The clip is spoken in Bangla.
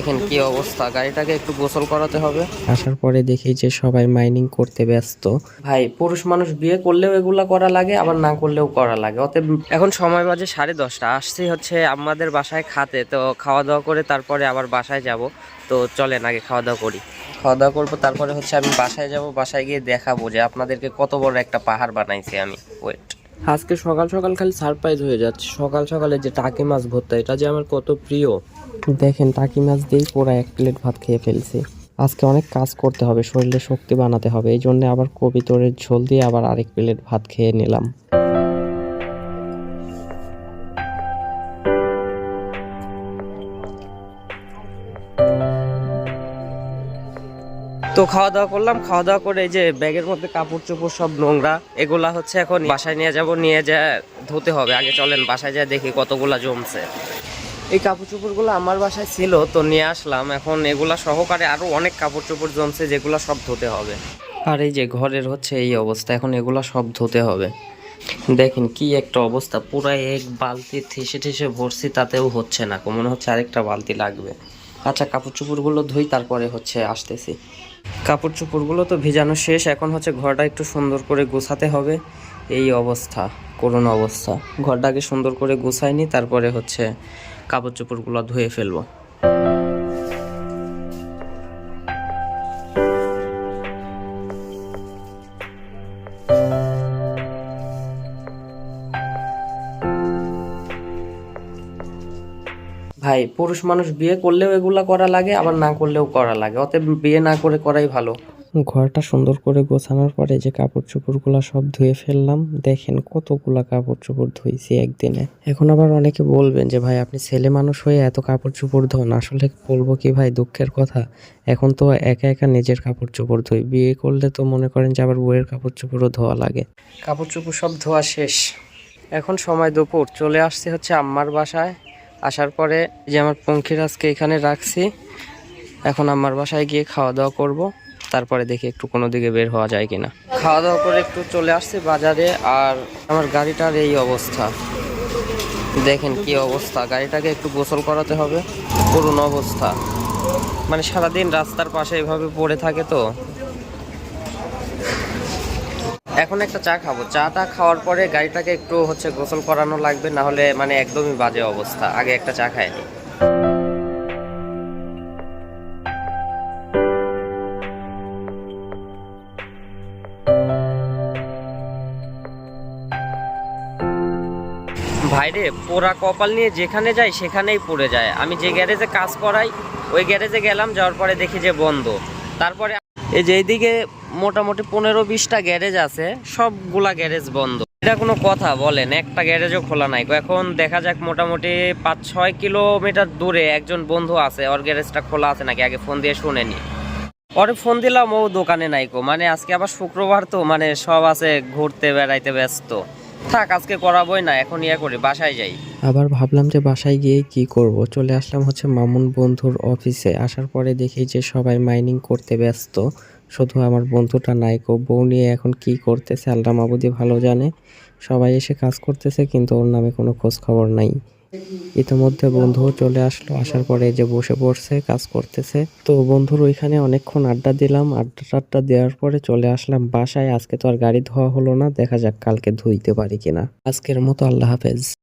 দেখেন কি অবস্থা গাড়িটাকে একটু গোসল করাতে হবে। আসার পরে দেখি যে সবাই মাইনিং করতে ব্যস্ত। ভাই পুরুষ মানুষ বিয়ে করলেও এগুলা করা লাগে আবার না করলেও করা লাগে। অতএব এখন সময় বাজে সাড়ে দশটা আসছি হচ্ছে আমাদের বাসায় খাতে। তো খাওয়া দাওয়া করে তারপরে আবার বাসায় যাব। তো চলেন আগে খাওয়া দাওয়া করি। খাওয়া দাওয়া করব তারপরে হচ্ছে আমি বাসায় যাব বাসায় গিয়ে দেখাবো যে আপনাদেরকে কত বড় একটা পাহাড় বানাইছি আমি। ওয়েট আজকে সকাল সকাল খালি সারপ্রাইজ হয়ে যাচ্ছে। সকাল সকালে যে টাকি মাছ ভর্তা, এটা যে আমার কত প্রিয়। দেখেন, টাকি মাছ দিয়েই পুরো এক প্লেট ভাত খেয়ে ফেলছি। আজকে অনেক কাজ করতে হবে, শরীরে শক্তি বানাতে হবে। এই জন্য আবার কবিতরের ঝোল দিয়ে আবার আরেক প্লেট ভাত খেয়ে নিলাম। তো খাওয়া দাওয়া করলাম। খাওয়া দাওয়া করে এই যে ব্যাগের মধ্যে কাপড় চোপড় সব, নোংরা, এগুলা হচ্ছে এখন বাসায় নিয়ে যাব, নিয়ে যা ধুতে হবে। আগে চলেন বাসায় যা দেখি কতগুলা জমছে। এই কাপড় চোপড়গুলো আমার বাসায় ছিল, তো নিয়ে আসলাম। এখন এগুলা সহকারে আরও অনেক কাপড় চোপড় জমছে যেগুলো সব ধুতে হবে। আর এই যে ঘরের হচ্ছে এই অবস্থা, এখন এগুলা সব ধুতে হবে। দেখেন কি একটা অবস্থা, পুরাই এক বালতি ঠেসে ঠেসে ভরছি, তাতেও হচ্ছে না। মনে হচ্ছে আরেকটা বালতি লাগবে। আচ্ছা কাপড় চোপড়গুলো ধুই, তারপরে হচ্ছে আসতেছি। কাপড় চোপড়গুলো তো ভেজানো শেষ, এখন হচ্ছে ঘরটা একটু সুন্দর করে গোছাতে হবে। এই অবস্থা, করুণ অবস্থা। ঘরটাকে সুন্দর করে গোছাইনি, তারপরে হচ্ছে কাপড় চোপড়গুলো ধুয়ে ফেলব। ভাই পুরুষ মানুষ বিয়ে করলেও এগুলা করা লাগে আবার না করলেও করা লাগে। অতএব বিয়ে না করে করাই ভালো। ঘরটা সুন্দর করে গোছানোর পরে যে কাপড় চোপড়গুলো সব ধুয়ে ফেললাম দেখেন কতগুলা কাপড় চোপড় ধুইছি একদিনে। এখন আবার অনেকে বলবেন যে ভাই আপনি ছেলে মানুষ হয়ে এত কাপড় চোপড় ধোন। আসলে বলব কি ভাই দুঃখের কথা। এখন তো একা একা নিজের কাপড় চোপড় ধুই। বিয়ে করলে তো মনে করেন যে আবার বইয়ের কাপড় চোপড়ও ধোয়া লাগে। কাপড় চোপড় সব ধোয়া শেষ। এখন সময় দুপুর। চলে আসছে হচ্ছে আম্মার বাসায়। আসার পরে যে আমার পঙ্খির আজকে এখানে রাখছি, এখন আমার বাসায় গিয়ে খাওয়া দাওয়া করব, তারপরে দেখি একটু কোনো দিকে বের হওয়া যায় কিনা। খাওয়া দাওয়া করে একটু চলে আসছি বাজারে, আর আমার গাড়িটার এই অবস্থা। দেখেন কি অবস্থা, গাড়িটাকে একটু গোসল করাতে হবে করুণ অবস্থা। মানে সারাদিন রাস্তার পাশে এভাবে পড়ে থাকে তো। এখন একটা চা খাব। চাটা খাওয়ার পরে গাড়িটাকে একটু হচ্ছে গোসল করানো লাগবে না হলে মানে একদমই বাজে অবস্থা। আগে একটা চা খাইনি ভাইরে পোড়া কপাল নিয়ে যেখানে যাই সেখানেই পড়ে যায়। আমি যে গ্যারেজে কাজ করাই, ওই গ্যারেজে গেলাম, যাওয়ার পরে দেখি যে বন্ধ। তারপরে এই যে এইদিকে মোটামুটি পনেরো বিশটা গ্যারেজ আছে, সবগুলা গ্যারেজ বন্ধ। এটা কোনো কথা, বলেন, একটা গ্যারেজও খোলা নাই। এখন দেখা যাক মোটামুটি পাঁচ ছয় কিলোমিটার দূরে একজন বন্ধু আছে, ওর গ্যারেজটা খোলা আছে নাকি? আগে ফোন দিয়ে শুনে নি। পরে ফোন দিলাম, ও দোকানে নাইকো মানে আজকে আবার শুক্রবার তো মানে সব আছে, ঘুরতে, বেড়াইতে ব্যস্ত। থাক, আজকে করাবোই না, এখন ইয়া করি, বাসায় যাই। আবার ভাবলাম যে বাসায় গিয়ে কি করব। চলে আসলাম হচ্ছে মামুন বন্ধুর অফিসে আসার পরে দেখি যে সবাই মাইনিং করতে ব্যস্ত। শুধু আমার বন্ধুটা নাইকো বউ নিয়ে এখন কি করতেছে আল্লাহ মাবুদি ভালো জানে। সবাই এসে কাজ করতেছে, কিন্তু ওর নামে কোনো খোঁজ খবর নাই। ইতিমধ্যে বন্ধু চলে আসলো, আসার পরে যে বসে পড়ছে, কাজ করতেছে। তো বন্ধুর ওইখানে অনেকক্ষণ আড্ডা দিলাম, আড্ডা টাড্ডা দেওয়ার পরে চলে আসলাম বাসায়। আজকে তো আর গাড়ি ধোয়া হলো না, দেখা যাক কালকে ধুইতে পারি কিনা। আজকের মতো আল্লাহ হাফেজ।